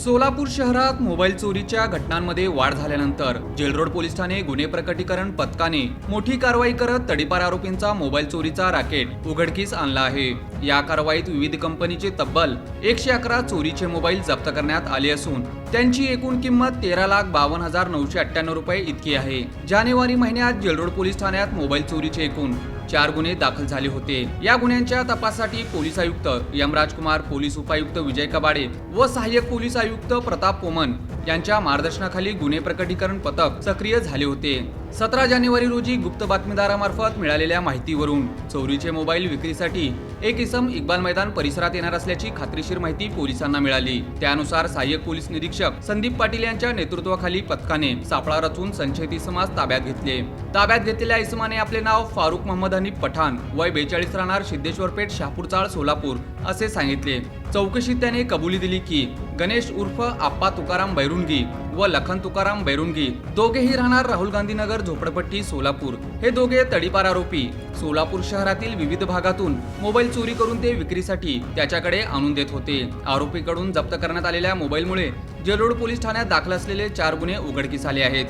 सोलापूर शहरात मोबाईल चोरीच्या घटनांमध्ये वाढ झाल्यानंतर जेलरोड पोलीस ठाणे गुन्हे प्रकटीकरण पथकाने मोठी कारवाई करत तडीपार आरोपींचा मोबाईल चोरीचा रॅकेट उघडकीस आणला आहे. या कारवाईत विविध कंपनीचे तब्बल एकशे अकरा चोरीचे मोबाईल जप्त करण्यात आले असून त्यांची एकूण किंमत तेरा लाख बावन्न हजार नऊशे अठ्ठ्याण्णव रुपये इतकी आहे. जानेवारी महिन्यात जेलरोड पोलीस ठाण्यात मोबाईल चोरीचे एकूण चार गुन्हे दाखल झाले होते. या गुन्ह्यांच्या तपासासाठी पोलीस आयुक्त यमराज कुमार पोलीस उपायुक्त विजय कबाडे व सहाय्यक पोलीस आयुक्त प्रताप पोमन यांच्या मार्गदर्शनाखाली गुन्हे प्रकटीकरण पथक सक्रिय झाले होते. सतरा जानेवारी रोजी गुप्त बातमीदारामार्फत मिळालेल्या माहितीवरून चोरीचे मोबाईल विक्रीसाठी एक इसम इक्बाल मैदान परिसरात येणार असल्याची खात्रीशीर माहिती पोलिसांना मिळाली. त्यानुसार सहाय्यक पोलीस निरीक्षक संदीप पाटील यांच्या नेतृत्वाखाली पथकाने सापळा रचून संशयित इसमास ताब्यात घेतले. ताब्यात घेतलेल्या इसमाने आपले नाव फारुख मोहम्मद हनीफ पठाण वय बेचाळीस राहणार सिद्धेश्वर पेठ शहापूरचाळ सोलापूर असे सांगितले. चौकशीत त्याने कबुली दिली की गणेश उर्फ आप्पा तुकाराम बैरुंगी व लखन तुकाराम बैरुंगी दोघेही राहणार राहुल गांधी नगर झोपडपट्टी सोलापूर. हे दोघे तडीपार आरोपी. सोलापूर शहरातील विविध भागातून मोबाईल चोरी करून ते विक्रीसाठी त्याच्याकडे आणून देत होते. आरोपीकडून जप्त करण्यात आलेल्या मोबाईलमुळे जलोड पोलीस ठाण्यात दाखल असलेले चार गुन्हे उघडकीस आले आहेत.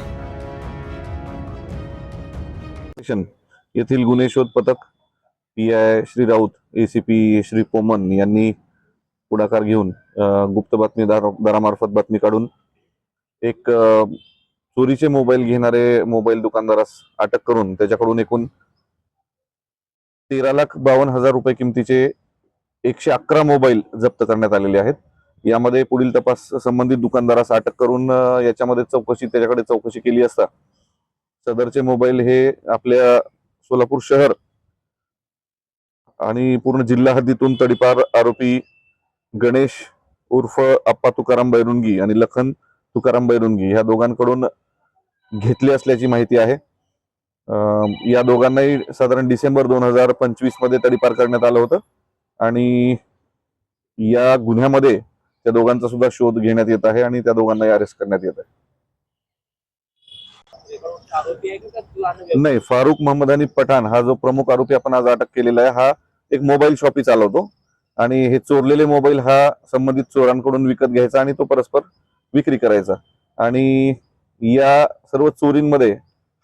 येथील गुन्हे शोध पथक P I Shri Raut ACP Shri Poman यांनी पुढाकार घेऊन गुप्त बातमी दारामार्फत बातमी काढून एक चोरीचे मोबाईल घेणारे मोबाईल दुकानदारास अटक करून त्याच्याकडून एकूण तेरा लाख बावन्न हजार रुपये किमतीचे एकशे अकरा मोबाईल जप्त करण्यात आलेले आहेत. यामध्ये पुढील तपास संबंधित दुकानदारास अटक करून याच्यामध्ये चौकशी त्याच्याकडे चौकशी केली असता सदरचे मोबाईल हे आपल्या सोलापूर शहर आणि पूर्ण जिल्हा हद्दीतून तडीपार आरोपी गणेश उर्फ आप्पा तुकाराम बैरुंगी आणि लखन तुकाराम बैरुंगी ह्या दोघांकडून घेतली असल्याची माहिती आहे. या दोघांनाही साधारण डिसेंबर दोन हजार पंचवीसमध्ये तडीपार करण्यात आलं होतं. आणि या गुन्ह्यामध्ये त्या दोघांचा सुद्धा शोध घेण्यात येत आहे आणि त्या दोघांनाही अरेस्ट करण्यात येत आहे. नाही फारुख मोहम्मद आणि पठाण हा जो प्रमुख आरोपी आपण आज अटक केलेला आहे हा एक मोबाईल शॉपी चालवतो. आणि हे चोरलेले मोबाईल हा संबंधित चोरांकडून विकत घ्यायचा आणि तो परस्पर विक्री करायचा. आणि या सर्व चोरींमध्ये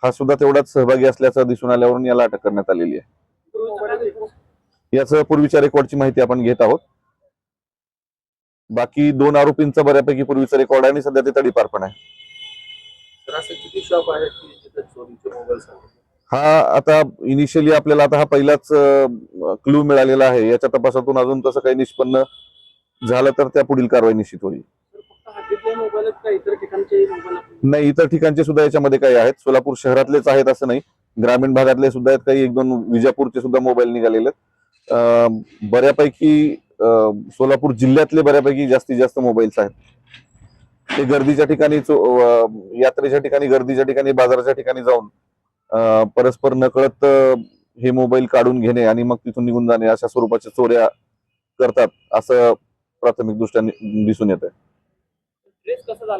हा सुद्धा तेवढाच सहभागी असल्याचं दिसून आल्यावरून याला अटक करण्यात आलेली आहे. यासह पूर्वीच्या रेकॉर्डची माहिती आपण घेत आहोत. बाकी दोन आरोपींचा बऱ्यापैकी पूर्वीचा रेकॉर्ड आहे आणि सध्या ते तडीपार पण आहे. हा आता इनिशियली आपल्याला आता हा पहिलाच क्लू मिळालेला आहे. याच्या तपासातून अजून तसं काही निष्पन्न झालं तर त्या पुढील कारवाई निश्चित होईल. नाही इतर ठिकाणचे सुद्धा याच्यामध्ये काही आहेत. सोलापूर शहरातलेच आहेत असं नाही. ग्रामीण भागातले सुद्धा आहेत. काही एक दोन विजापूरचे सुद्धा मोबाईल निघालेले आहेत. बऱ्यापैकी सोलापूर जिल्ह्यातले बऱ्यापैकी जास्तीत जास्त मोबाईल्स आहेत. ते गर्दीच्या ठिकाणी यात्रेच्या ठिकाणी गर्दीच्या ठिकाणी बाजाराच्या ठिकाणी जाऊन परस्पर नकळत हे मोबाईल काढून घेणे आणि मग तिथून निघून जाणे अशा स्वरूपाच्या चोऱ्या करतात असं प्राथमिक दृष्ट्या दिसून येत आहे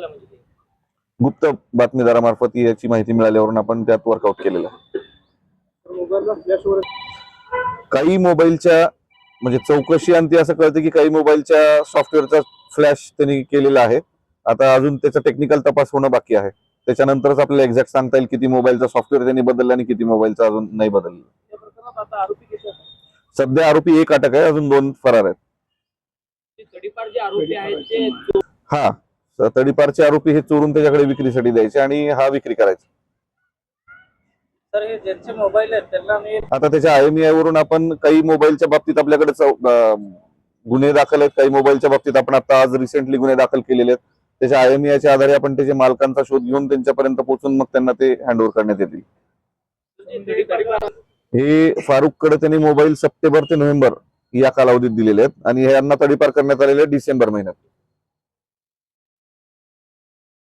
म्हणजे गुप्त बातमीदारामार्फत याची माहिती मिळाल्यावरून आपण त्यात वर्कआउट केलेलं काही मोबाईलच्या म्हणजे चौकशी अंती असं कळतं की काही मोबाईलच्या सॉफ्टवेअरचा फ्लॅश त्यांनी केलेला आहे. आता अजून त्याचा टेक्निकल तपास होणं बाकी आहे. त्याच्यानंतरच आपल्याला एक्झॅक्ट सांगता येईल किती मोबाईलचा सॉफ्टवेअर त्यांनी बदलला आणि किती मोबाईलचा अजून नाही बदलला. सध्या आरोपी एक अटक आहे अजून दोन फरार आहेत. हा तडीपारचे आरोपी हे चोरून त्याच्याकडे विक्रीसाठी द्यायचे आणि हा विक्री करायचा. आता त्याच्या आयएमआय वरून आपण काही मोबाईलच्या बाबतीत आपल्याकडे चौ- गुन्हे दाखल आहेत काही मोबाईलच्या बाबतीत आपण आता आज रिसेंटली गुन्हे दाखल केलेले आहेत. त्याच्या आयएमआयच्या आधारे आपण त्याच्या मालकांचा शोध घेऊन त्यांच्यापर्यंत पोहोचून मग त्यांना ते हँडओव्हर करण्यात येतील. हे फारुखकडे त्यांनी मोबाईल सप्टेंबर ते नोव्हेंबर या कालावधीत दिलेले आहेत. आणि यांना तडीपार करण्यात आलेले डिसेंबर महिन्यात.